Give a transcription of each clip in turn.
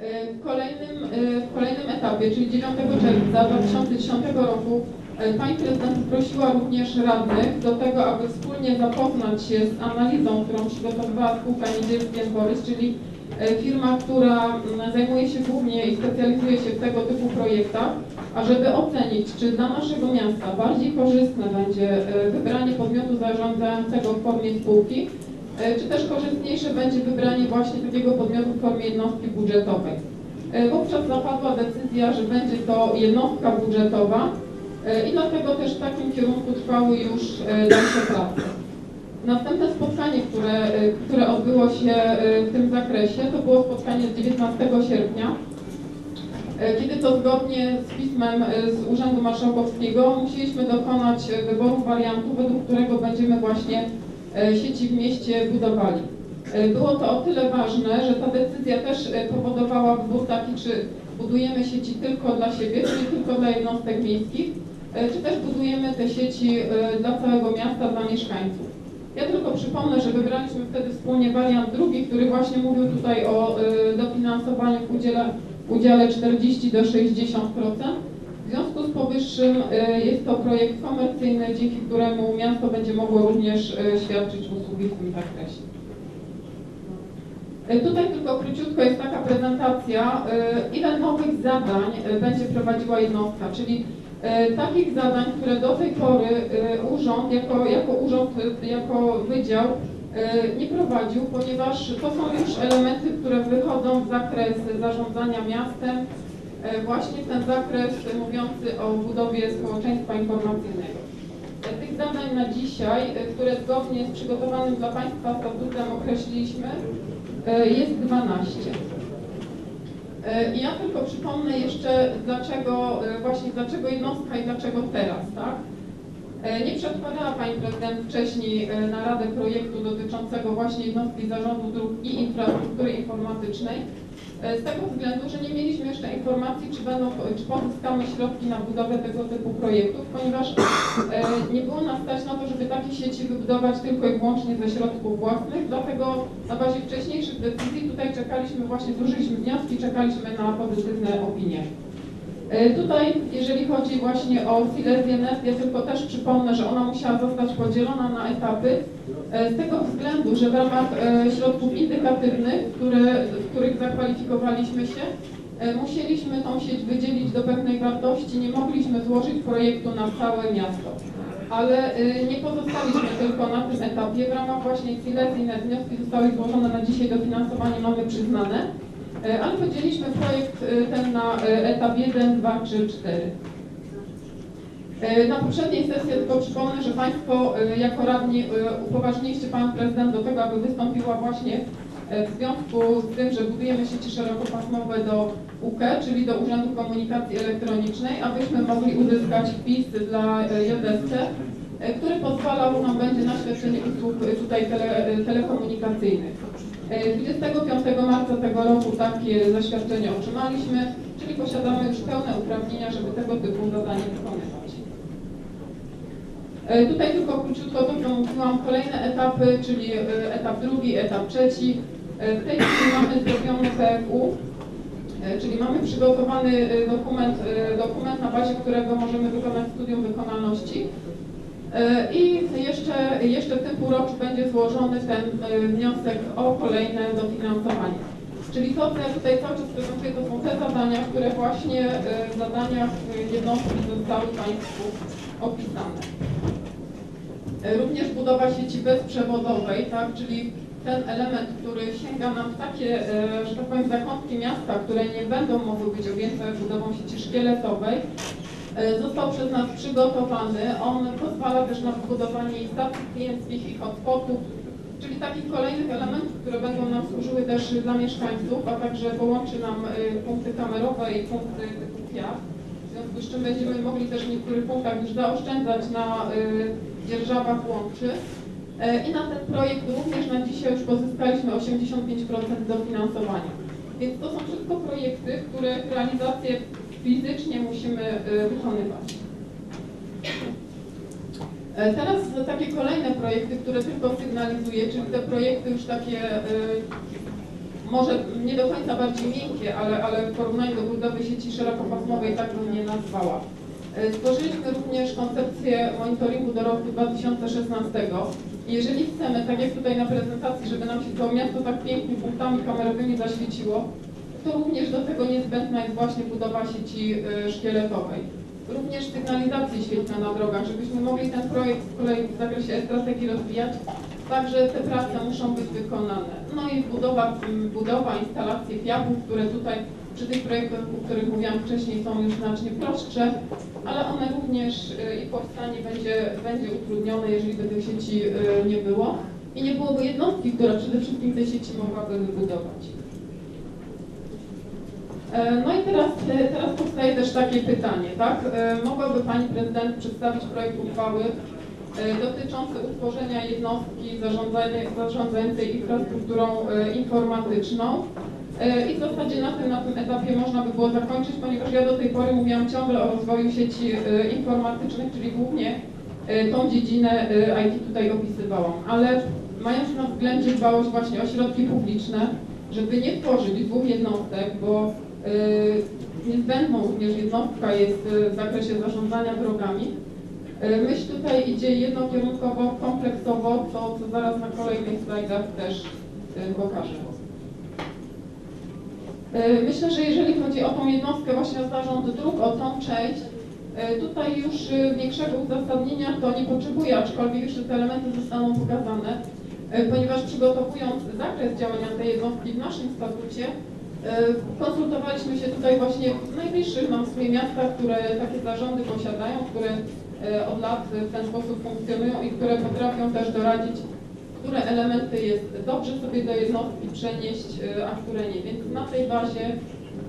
E, W kolejnym, e, w kolejnym etapie, czyli 9 czerwca 2010 roku, e, Pani Prezydent prosiła również radnych do tego, aby wspólnie zapoznać się z analizą, którą przygotowywała spółka Niedzielski Borys, czyli firma, która zajmuje się głównie i specjalizuje się w tego typu projektach, ażeby ocenić, czy dla naszego miasta bardziej korzystne będzie wybranie podmiotu zarządzającego w formie spółki, czy też korzystniejsze będzie wybranie właśnie takiego podmiotu w formie jednostki budżetowej. E, Wówczas zapadła decyzja, że będzie to jednostka budżetowa e, i dlatego też w takim kierunku trwały już e, dalsze prace. Następne spotkanie, które, e, które odbyło się e, w tym zakresie, to było spotkanie z 19 sierpnia, e, kiedy to zgodnie z pismem e, z Urzędu Marszałkowskiego musieliśmy dokonać e, wyboru wariantu, według którego będziemy właśnie e, sieci w mieście budowali. E, Było to o tyle ważne, że ta decyzja też e, powodowała wybór taki, czy budujemy sieci tylko dla siebie, czyli tylko dla jednostek miejskich, e, czy też budujemy te sieci e, dla całego miasta, dla mieszkańców. Ja tylko przypomnę, że wybraliśmy wtedy wspólnie wariant drugi, który właśnie mówił tutaj o e, dofinansowaniu w udziale, udziale 40 do 60%. Z powyższym e, jest to projekt komercyjny, dzięki któremu miasto będzie mogło również e, świadczyć usługi w tym zakresie. E, Tutaj tylko króciutko jest taka prezentacja, ile nowych zadań będzie prowadziła jednostka, czyli takich zadań, które do tej pory urząd, jako, jako urząd, jako wydział nie prowadził, ponieważ to są już elementy, które wychodzą w zakres zarządzania miastem, właśnie w ten zakres mówiący o budowie społeczeństwa informacyjnego. E, Tych zadań na dzisiaj, e, które zgodnie z przygotowanym dla Państwa statutem określiliśmy, e, jest 12. E, I ja tylko przypomnę jeszcze, dlaczego e, właśnie dlaczego jednostka i dlaczego teraz, tak? E, Nie przedkładała Pani Prezydent wcześniej e, na Radę projektu dotyczącego właśnie jednostki zarządu dróg i infrastruktury informatycznej, e, z tego względu, że nie mieliśmy jeszcze informacji, czy, będą, czy pozyskamy środki na budowę tego typu projektów, ponieważ e, nie było nas stać na to, żeby takie sieci wybudować tylko i wyłącznie ze środków własnych, dlatego na bazie wcześniejszych decyzji tutaj czekaliśmy, właśnie złożyliśmy wnioski, czekaliśmy na pozytywne opinie. E, Tutaj, jeżeli chodzi właśnie o Silesię Nest, ja tylko też przypomnę, że ona musiała zostać podzielona na etapy e, z tego względu, że w ramach e, środków indykatywnych, które, w których zakwalifikowaliśmy się, e, musieliśmy tą sieć wydzielić do pewnej wartości, nie mogliśmy złożyć projektu na całe miasto. Ale e, nie pozostaliśmy tylko na tym etapie. W ramach właśnie Silesii Net wnioski zostały złożone na dzisiaj, dofinansowanie mamy przyznane. E, ale podzieliliśmy projekt e, ten na e, etap 1, 2, 3, 4. E, Na poprzedniej sesji tylko przypomnę, że Państwo e, jako radni e, upoważniliście Pan Prezydent do tego, aby wystąpiła właśnie w związku z tym, że budujemy sieci szerokopasmowe do UKE, czyli do Urzędu Komunikacji Elektronicznej, abyśmy mogli uzyskać wpis dla e, który pozwalał nam będzie na świadczenie usług tutaj tele, telekomunikacyjnych. E, 25 marca tego roku takie zaświadczenie otrzymaliśmy, czyli posiadamy już pełne uprawnienia, żeby tego typu zadanie wykonywać. E, Tutaj tylko króciutko to, mówiłam, kolejne etapy, czyli e, etap drugi, etap trzeci. E, W tej chwili mamy zrobiony PFU, czyli mamy przygotowany dokument, dokument na bazie którego możemy wykonać studium wykonalności. I jeszcze, jeszcze w tym półroczu będzie złożony ten wniosek o kolejne dofinansowanie. Czyli to, co ja tutaj cały czas prezentuję, to są te zadania, które właśnie w zadaniach jednostki zostały Państwu opisane. E, Również budowa sieci bezprzewodowej, tak, czyli ten element, który sięga nam w takie, e, że tak powiem, zakątki miasta, które nie będą mogły być objęte budową sieci szkieletowej, e, został przez nas przygotowany. On pozwala też na budowanie i stacji klienckich i hotspotów, czyli takich kolejnych elementów, które będą nam służyły też dla mieszkańców, a także połączy nam punkty kamerowe i punkty typu Fiat. W związku z czym będziemy mogli też w niektórych punktach już zaoszczędzać na y, dzierżawach łączy. E, I na ten projekt również na dzisiaj już pozyskaliśmy 85% dofinansowania. Więc to są wszystko projekty, których realizację fizycznie musimy y, wykonywać. E, Teraz takie kolejne projekty, które tylko sygnalizuję, czyli te projekty już takie może nie do końca bardziej miękkie, ale, ale w porównaniu do budowy sieci szerokopasmowej tak bym nie nazwała. E, Stworzyliśmy również koncepcję monitoringu do roku 2016. I Jeżeli chcemy, tak jak tutaj na prezentacji, żeby nam się to miasto tak pięknie punktami kamerowymi zaświeciło, to również do tego niezbędna jest właśnie budowa sieci e, szkieletowej. Również sygnalizacje świetne na drogach, żebyśmy mogli ten projekt z kolei w zakresie strategii rozwijać, także te prace muszą być wykonane. No i budowa, m, budowa instalacje fiabów, które tutaj przy tych projektach, o których mówiłam wcześniej, są już znacznie prostsze, ale one również y, ich powstanie będzie, będzie utrudnione, jeżeli by tych sieci y, nie było i nie byłoby jednostki, która przede wszystkim te sieci mogłaby wybudować. E, No i teraz, e, teraz powstaje też takie pytanie, tak? E, Mogłaby Pani Prezydent przedstawić projekt uchwały dotyczący utworzenia jednostki zarządzającej infrastrukturą informatyczną. I w zasadzie na tym, na tym etapie można by było zakończyć, ponieważ ja do tej pory mówiłam ciągle o rozwoju sieci e, informatycznych, czyli głównie e, tą dziedzinę e, IT tutaj opisywałam. Ale mając na względzie dbałość właśnie o środki publiczne, żeby nie tworzyć dwóch jednostek, bo y, niezbędną również jednostka jest y, w zakresie zarządzania drogami. Y, Myśl tutaj idzie jednokierunkowo, kompleksowo, to co zaraz na kolejnych slajdach też y, pokażę. Y, Myślę, że jeżeli chodzi o tą jednostkę właśnie o zarząd dróg, o tą część, y, tutaj już y, większego uzasadnienia to nie potrzebuje, aczkolwiek jeszcze te elementy zostaną pokazane, ponieważ przygotowując zakres działania tej jednostki w naszym statucie, konsultowaliśmy się tutaj właśnie w najbliższych nam w sumie miastach, które takie zarządy posiadają, które od lat w ten sposób funkcjonują i które potrafią też doradzić które elementy jest dobrze sobie do jednostki przenieść, y, a które nie. Więc na tej bazie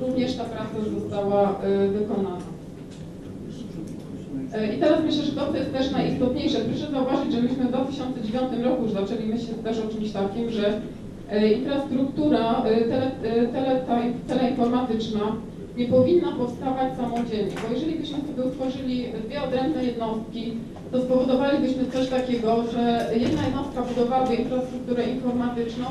również ta praca została y, wykonana. Y, I teraz myślę, że to jest też najistotniejsze. Proszę zauważyć, że myśmy w 2009 roku już zaczęli myśleć też o czymś takim, że infrastruktura tele, tele, teleinformatyczna nie powinna powstawać samodzielnie, bo jeżeli byśmy sobie utworzyli dwie odrębne jednostki, to spowodowalibyśmy coś takiego, że jedna jednostka budowałaby infrastrukturę informatyczną,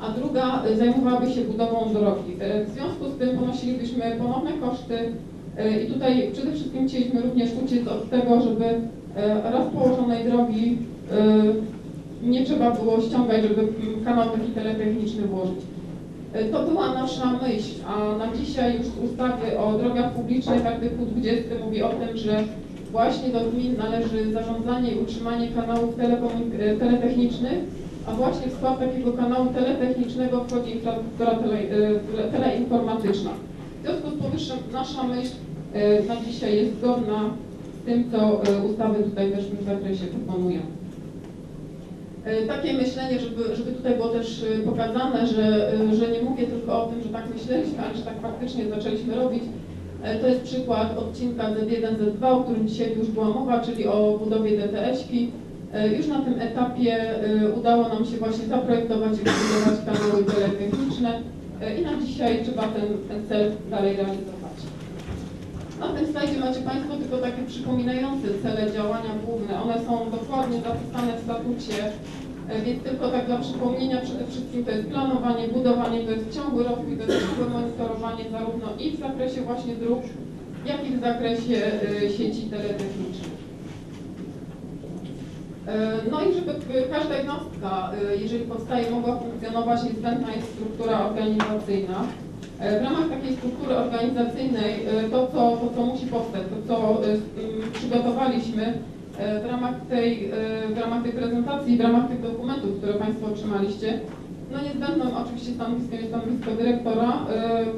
a druga y, zajmowałaby się budową drogi. Y, W związku z tym ponosilibyśmy ponowne koszty y, i tutaj przede wszystkim chcieliśmy również uciec od tego, żeby raz położonej drogi nie trzeba było ściągać, żeby kanał taki teletechniczny włożyć. Y, To była nasza myśl, a na dzisiaj już z ustawy o drogach publicznych artykuł 20 mówi o tym, że właśnie do gmin należy zarządzanie i utrzymanie kanałów e, teletechnicznych, a właśnie w skład takiego kanału teletechnicznego wchodzi infrastruktura tele, e, teleinformatyczna. W związku z powyższym nasza myśl e, na dzisiaj jest zgodna z tym, co e, ustawy tutaj też w tym zakresie proponują. E, Takie myślenie, żeby, żeby tutaj było też e, pokazane, że, e, że nie mówię tylko o tym, że tak myśleliśmy, ale że tak faktycznie zaczęliśmy robić. To jest przykład odcinka Z1, Z2, o którym dzisiaj już była mowa, czyli o budowie DTS-ki. Już na tym etapie udało nam się właśnie zaprojektować i wybudować kanały teletechniczne i na dzisiaj trzeba ten, ten cel dalej realizować. Na tym slajdzie macie Państwo tylko takie przypominające cele działania główne. One są dokładnie zapisane w statucie, e, więc tylko tak dla przypomnienia przede wszystkim to jest planowanie, budowanie, to jest ciągły rozwój, to jest ciągłe monitorowanie zarówno i w zakresie właśnie dróg, jak i w zakresie e, sieci teletechnicznych. E, No i żeby każda jednostka, jeżeli powstaje, mogła funkcjonować, niezbędna jest struktura organizacyjna. E, W ramach takiej struktury organizacyjnej e, to, co, to, co musi powstać, to, co e, przygotowaliśmy w ramach, tej, w ramach tej prezentacji, w ramach tych dokumentów, które Państwo otrzymaliście, no niezbędną oczywiście stanowiskiem jest stanowisko dyrektora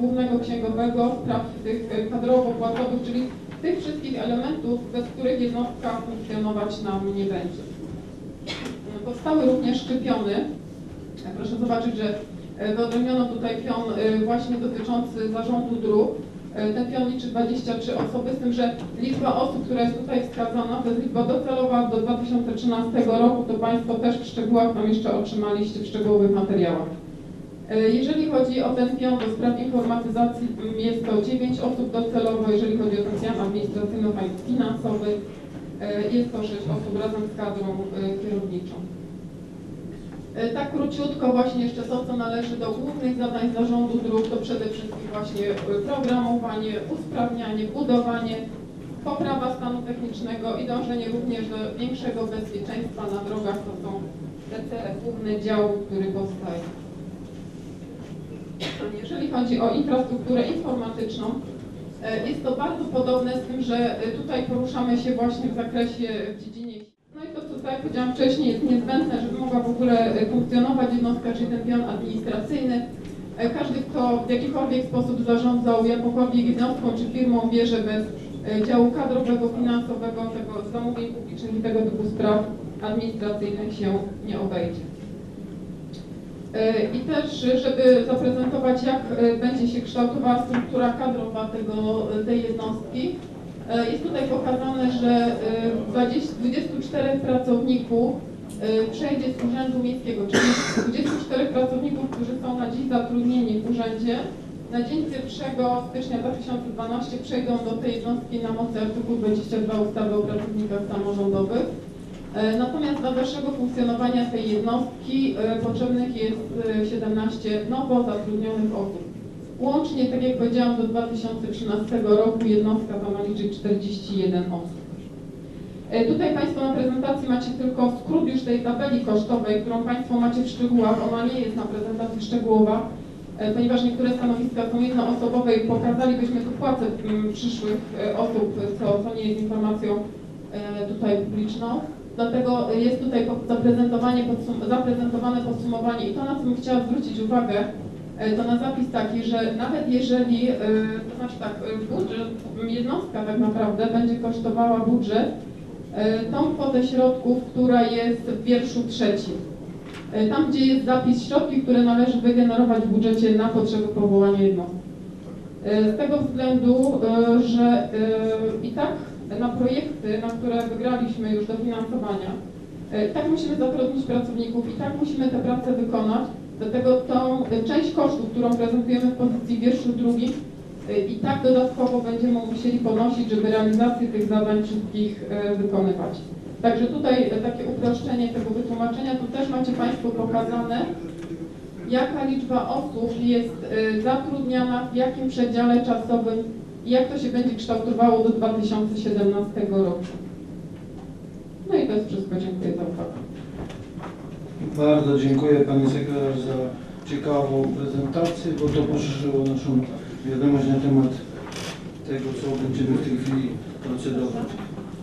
głównego księgowego spraw tych kadrowo-płacowych, czyli tych wszystkich elementów, bez których jednostka funkcjonować nam nie będzie. Powstały również szczypiony. Proszę zobaczyć, że wyodrębniono tutaj pion e, właśnie dotyczący zarządu dróg. E, Ten pion liczy 23 osoby, z tym, że liczba osób, która jest tutaj wskazana, to jest liczba docelowa do 2013 roku, to Państwo też w szczegółach tam jeszcze otrzymaliście w szczegółowych materiałach. E, Jeżeli chodzi o ten pion do spraw informatyzacji, m, jest to 9 osób docelowo, jeżeli chodzi o ten pion administracyjno-finansowy, e, jest to 6 osób razem z kadrą e, kierowniczą. E, Tak króciutko właśnie jeszcze to, co należy do głównych zadań zarządu dróg, to przede wszystkim właśnie e, programowanie, usprawnianie, budowanie, poprawa stanu technicznego i dążenie również do większego bezpieczeństwa na drogach. To są te cele główne działu, który powstaje. Jeżeli chodzi o infrastrukturę informatyczną, e, jest to bardzo podobne z tym, że tutaj poruszamy się właśnie w zakresie w dziedzinie. Tak jak powiedziałam wcześniej, jest niezbędne, żeby mogła w ogóle e, funkcjonować jednostka, czyli ten pion administracyjny. E, Każdy, kto w jakikolwiek sposób zarządzał jakąkolwiek jednostką czy firmą wie, że bez e, działu kadrowego, finansowego, tego zamówień publicznych i tego typu spraw administracyjnych się nie obejdzie. I też, żeby zaprezentować, jak będzie się kształtowała struktura kadrowa tego, tej jednostki, jest tutaj pokazane, że 20, 24 pracowników e, przejdzie z Urzędu Miejskiego, czyli 24 pracowników, którzy są na dziś zatrudnieni w urzędzie, na dzień 1 stycznia 2012 przejdą do tej jednostki na mocy artykułu 22 ustawy o pracownikach samorządowych. E, Natomiast dla dalszego funkcjonowania tej jednostki e, potrzebnych jest e, 17 nowo zatrudnionych osób. Łącznie, tak jak powiedziałam, do 2013 roku jednostka ta ma liczyć 41 osób. E, Tutaj Państwo na prezentacji macie tylko skrót już tej tabeli kosztowej, którą Państwo macie w szczegółach. Ona nie jest na prezentacji szczegółowa, e, ponieważ niektóre stanowiska są jednoosobowe i pokazalibyśmy tu płace mm, przyszłych e, osób, co, co nie jest informacją tutaj publiczną. Dlatego jest tutaj zaprezentowanie, podsum- zaprezentowane podsumowanie i to, na co bym chciała zwrócić uwagę, to na zapis taki, że nawet jeżeli, to znaczy tak, budżet, jednostka tak naprawdę będzie kosztowała budżet, tą kwotę środków, która jest w wierszu trzecim. E, Tam, gdzie jest zapis środki, które należy wygenerować w budżecie na potrzeby powołania jednostki. E, Z tego względu, e, że e, i tak na projekty, na które wygraliśmy już dofinansowania, e, tak musimy zatrudnić pracowników i tak musimy te prace wykonać. Dlatego tą e, część kosztów, którą prezentujemy w pozycji wierszu drugim, e, i tak dodatkowo będziemy musieli ponosić, żeby realizację tych zadań wszystkich e, wykonywać. Także tutaj e, takie uproszczenie tego wytłumaczenia, tu też macie Państwo pokazane, jaka liczba osób jest zatrudniana, w jakim przedziale czasowym i jak to się będzie kształtowało do 2017 roku. No i to jest wszystko. Dziękuję za uwagę. Bardzo dziękuję Pani Sekretarz za ciekawą prezentację, bo to poszerzyło naszą wiadomość na temat tego, co będziemy w tej chwili procedować.